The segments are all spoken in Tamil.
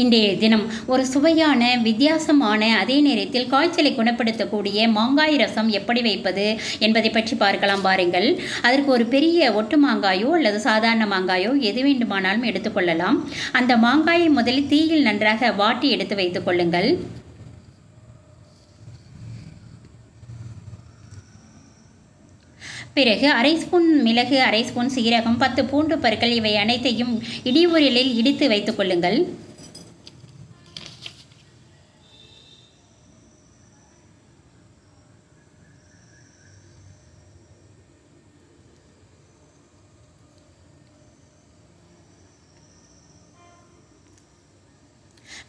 இன்றைய தினம் ஒரு சுவையான வித்தியாசமான அதே நேரத்தில் காய்ச்சலை குணப்படுத்தக்கூடிய மாங்காய் ரசம் எப்படி வைப்பது என்பதை பற்றி பார்க்கலாம் பாருங்கள். அதற்கு ஒரு பெரிய ஒட்டு மாங்காயோ அல்லது சாதாரண மாங்காயோ எது வேண்டுமானாலும் எடுத்துக்கொள்ளலாம் அந்த மாங்காயை முதலில் தீயில் நன்றாக வாட்டி எடுத்து வைத்துக் கொள்ளுங்கள். பிறகு அரை ஸ்பூன் மிளகு அரை ஸ்பூன் சீரகம் பத்து பூண்டு பற்கள் இவை அனைத்தையும் இடியுரலில் இடித்து வைத்துக் கொள்ளுங்கள்.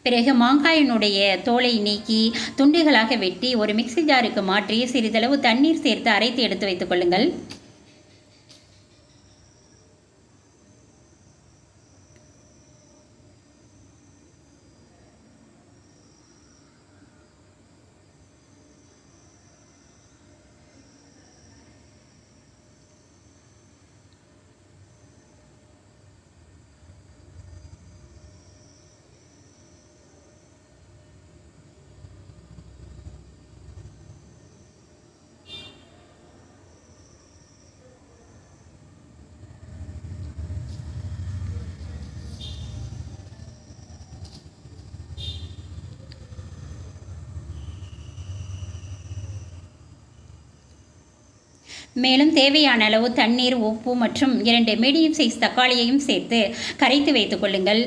பிறகு மாங்காயினுடைய தோலை நீக்கி துண்டுகளாக வெட்டி ஒரு மிக்சி ஜாருக்கு மாற்றி சிறிதளவு தண்ணீர் சேர்த்து அரைத்து எடுத்து வைத்துக் கொள்ளுங்கள். மேலும் தேவையான அளவு தண்ணீர் உப்பு மற்றும் இரண்டு மீடியம் சைஸ் தக்காளியையும் சேர்த்து கரைத்து வைத்துக் கொள்ளுங்கள்.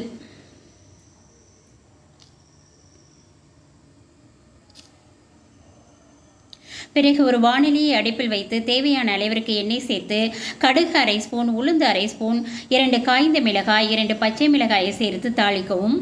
பிறகு ஒரு வானிலையை அடுப்பில் வைத்து தேவையான அளவிற்கு எண்ணெய் சேர்த்து கடுகு அரை ஸ்பூன் உளுந்து அரை ஸ்பூன் இரண்டு காய்ந்த மிளகாய் இரண்டு பச்சை மிளகாயை சேர்த்து தாளிக்கவும்.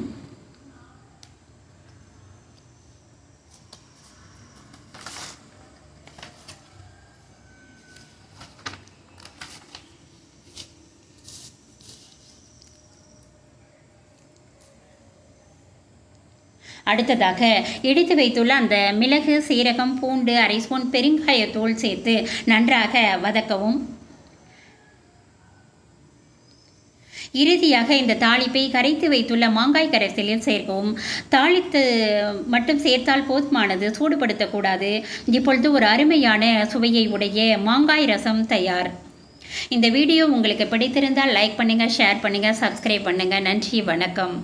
அடுத்ததாக இடித்து வைத்துள்ள அந்த மிளகு சீரகம் பூண்டு அரை ஸ்பூன் பெருங்காயத்தூள் சேர்த்து நன்றாக வதக்கவும். இறுதியாக இந்த தாளிப்பை கரைத்து வைத்துள்ள மாங்காய் கரைசலில் சேர்க்கவும். தாளித்து மட்டும் சேர்த்தால் போதுமானது சூடுபடுத்தக்கூடாது. இப்பொழுது ஒரு அருமையான சுவையை உடைய மாங்காய் ரசம் தயார். இந்த வீடியோ உங்களுக்கு பிடித்திருந்தால் லைக் பண்ணுங்கள் ஷேர் பண்ணுங்கள் சப்ஸ்கிரைப் பண்ணுங்கள் நன்றி வணக்கம்.